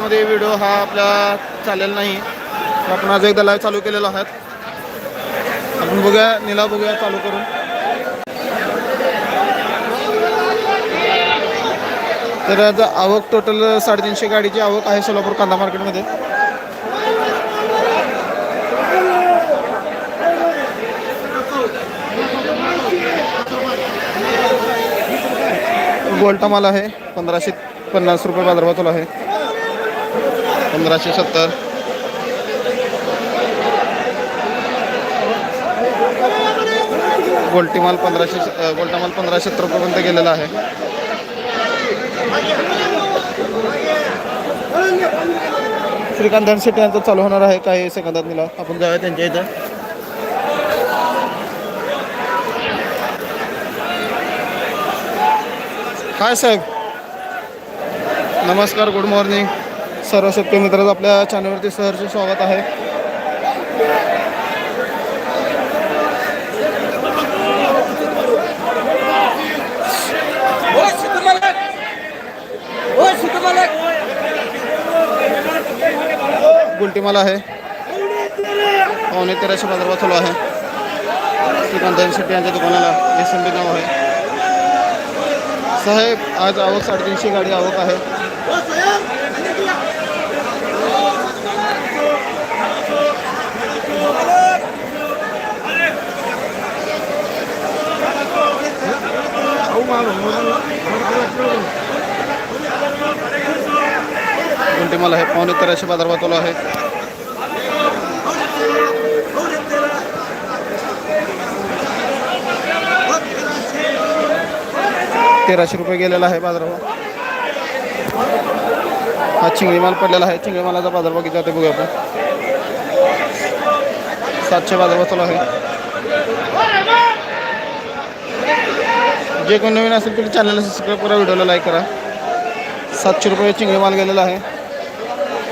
मध्ये व्हिडिओ हा आपला चालेल नाही. आपण आज एकदा लाईव्ह चालू केलेला आहात. आपण बघूया निला बघूया चालू करून. तर आज आवक टोटल साडेतीनशे गाडीची आवक आहे सोलापूर कांदा मार्केटमध्ये. गोल्टा माल आहे पंधराशे पन्नास रुपये बाजारभाव आहे. पंधराशे सत्तर. गोलटीमाल पंधराशे अ, पंधराशे सत्तर गेलेला आहे. श्रीकांत धनशेट्टी यांचं चालू होणार आहे काही सेकंदात निला आपण जाऊया त्यांच्या इथं. हाय साहेब? नमस्कार गुड मॉर्निंग सर्व शेतकरी मित्रांचं आपल्या चॅनलवरती सहर्ष स्वागत आहे. ओ सिद्धू मालक ओ सिद्धू मालक गुलटी माल आहे. पावणे तेराशे बाजारभाव चालू आहे. श्रीकांत शेट्टी यांच्या दुकानाला एस एम बी नाव आहे. साहेब आज आवक साडेतीनशे गाडी आवक आहे. गुलटी माल आहे पावणे तेराशे बाजारभाव चालू आहे तेराशे रुपये गेलेला आहे बाजारभाव हा चिंगळी माल पडलेला आहे चिंगळी मालाचा बाजारभाव किती जाते बघूया आपण सातशे बाजारभाव आहे जे कोणी नवीन असेल तरी चॅनलला सबस्क्राईब करा व्हिडिओला लाईक करा। सातशे रुपये चिंगळी माल गेलेला आहे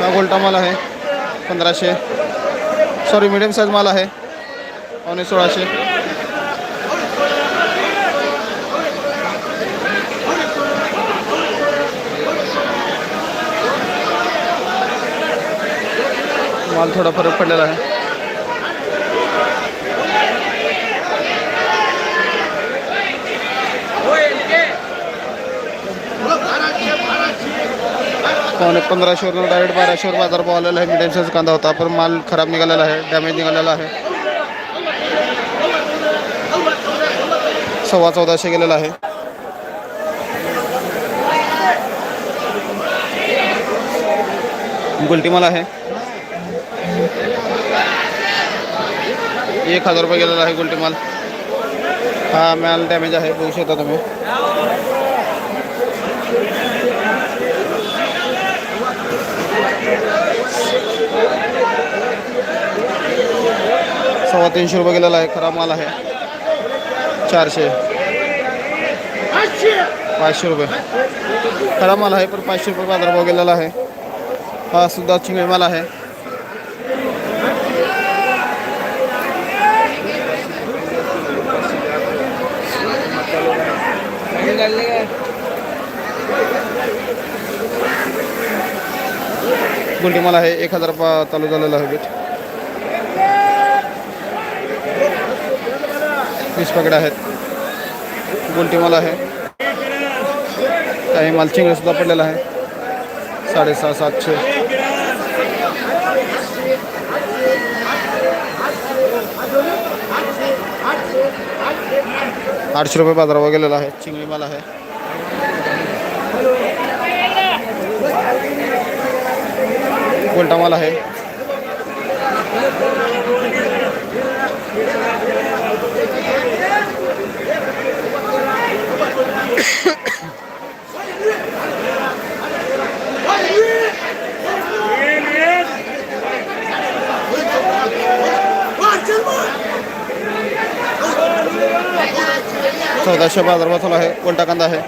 हा गोल्टा माल आहे. पंधराशे. सॉरी मिडियम साईज माल आहे. पावणे सोळाशे. माल थोडा फरक पडलेला आहे. पावणे पंधराशेवर डायरेक्ट बाराशेवर बाजारभाव आलेला आहे. मिडियम साईज कांदा होता. पण माल खराब निघालेला आहे. डॅमेज निघालेला आहे. सव्वा चौदाशे गेलेला आहे. गुलटी माल आहे. एक हजार रुपये गेलेला आहे गुलटी माल. हा माल डॅमेज आहे. बघू शकता तुम्ही. सव्वा तीनशे रुपये गेलेला आहे. खराब माल आहे. चारशे. पाचशे रुपये. खराब माल आहे पण पाचशे रुपये बाजारभाव गेलेला आहे. हा सुद्धा चिंगळी माल आहे. गुंडी माल आहे. एक हजार पा चालू झालेला आहे. बीट वीस पकडे आहेत गुलटी माल आहे काही माल सुद्धा पडलेला आहे। साडेसहा सातशे आठशे रुपये बाजारावर गेलेला आहे। चिंगळी माल आहे। गोल्टा माल आहे। आठशे बाज़ार है उल्टा कंधा है।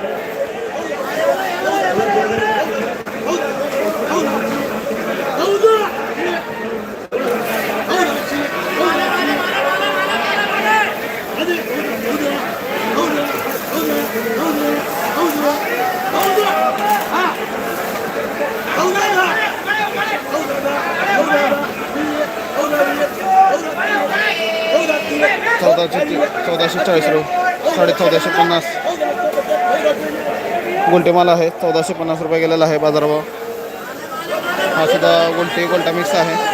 चौदह चौदाशे चौदाशे चाळीस रुपये साडे चौदाशे पन्नास. गुंटे माल आहे चौदाशे पन्नास रुपये गेलेला आहे बाजारभाव. हा सुद्धा गुंटे गोल्टा मिक्स आहे.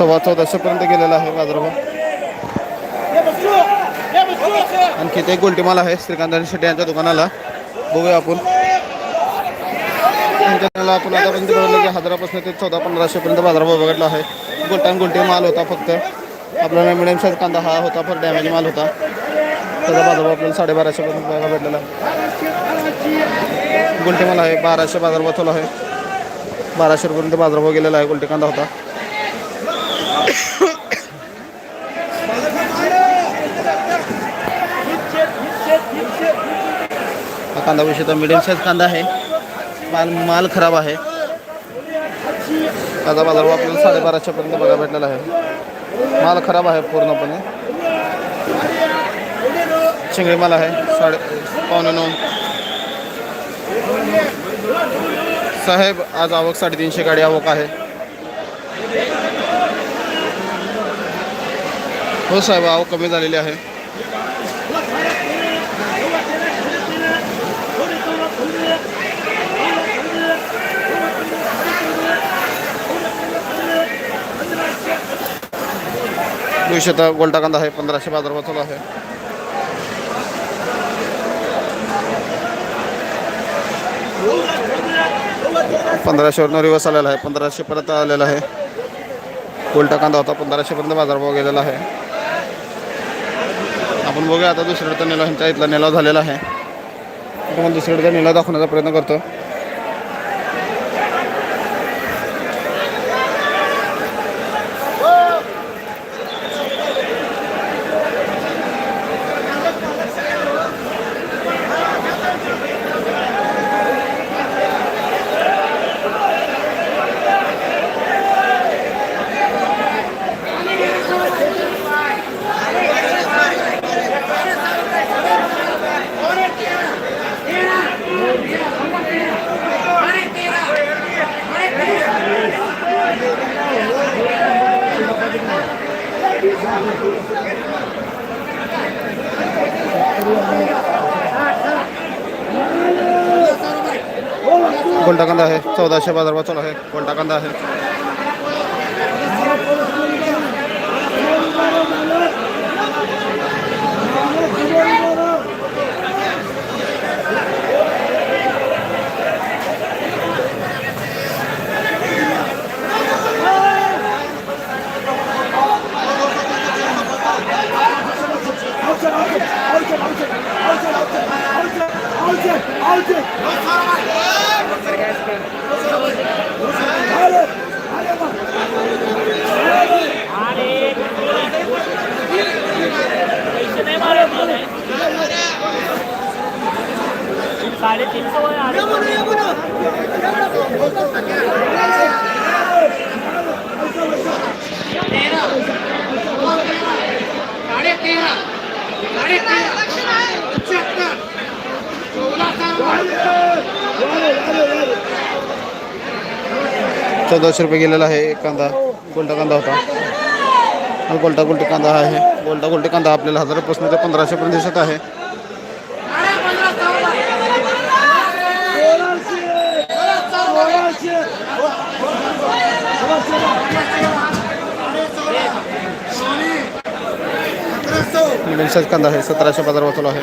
सव्वा चौदाशेपर्यंत गेलेला आहे बाजारभाव. आणखी ते गोलटीमाल आहे श्रीकांत आणि शेट्टी यांच्या दुकानाला. बघूया आपण. त्यांच्या आपण आतापर्यंत बघितलं की हजारापासून ते चौदा पंधराशेपर्यंत बाजारभाव बघितला आहे. गोल्टा आणि माल होता फक्त. आपल्याला मिडियम साईज कांदा हा होता फक्त डॅमेज माल होता. त्याचा बाजारभाव आपल्याला साडेबाराशेपर्यंत बघायला भेटलेला आहे. गोल्टी माल आहे बाराशे बाजारभाव चालू आहे. बाराशेपर्यंत बाजारभाव गेलेला आहे गोल्टी कांदा होता. हा कांदा विषयचा मिडियम साईज कांदा आहे. माल माल खराब आहे. कांदा बाजारभाव आपल्याला साडेबाराशेपर्यंत बघा भेटलेला आहे. माल खराब आहे पूर्णपणे. चिंगळी माल आहे साडे पावणे नऊ. साहेब आज आवक साडेतीनशे गाडी आवक आहे. हो साहेब, आवक कमी दुईशे गोल्टा कांदा आहे, पंधराशे बाजारभाव चालू आहे. पंधराशेवरनं रिवर्स आलेला आहे, पंधराशे परत आलेला आहे. गोल्टा होता पंधराशेपर्यंत बाजारभाव गेलेला आहे. आपण बघूया आता दुसरीकडचा नेला ह्यांच्या इथला निलाव झालेला आहे. आपण दुसरीकडचा नेला दाखवण्याचा प्रयत्न करतो गोल्टा कांदा आहे चौदाशे बाजारभाव चालू आहे गोल्टा कांदा आहे साडेतीन सौ चौदाशे रुपये गेलेला आहे. एक कांदा गोलटा कांदा होता. गोलटा गोलटी कांदा आहे. गोलटा गोलटी कांदा आपल्याला हजारापासून ते पंधराशेपर्यंत दिसत आहे. मिडियम साईज कांदा आहे सतराशे बाजार चालू आहे.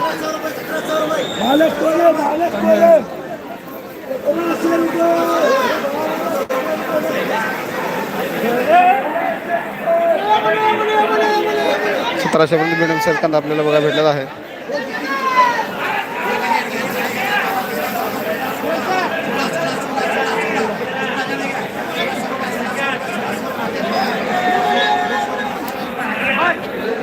सतराशे पर्यंत सतराशेपर्यंत मिडियम साईज कांदा आपल्याला बघायला भेटलेला आहे.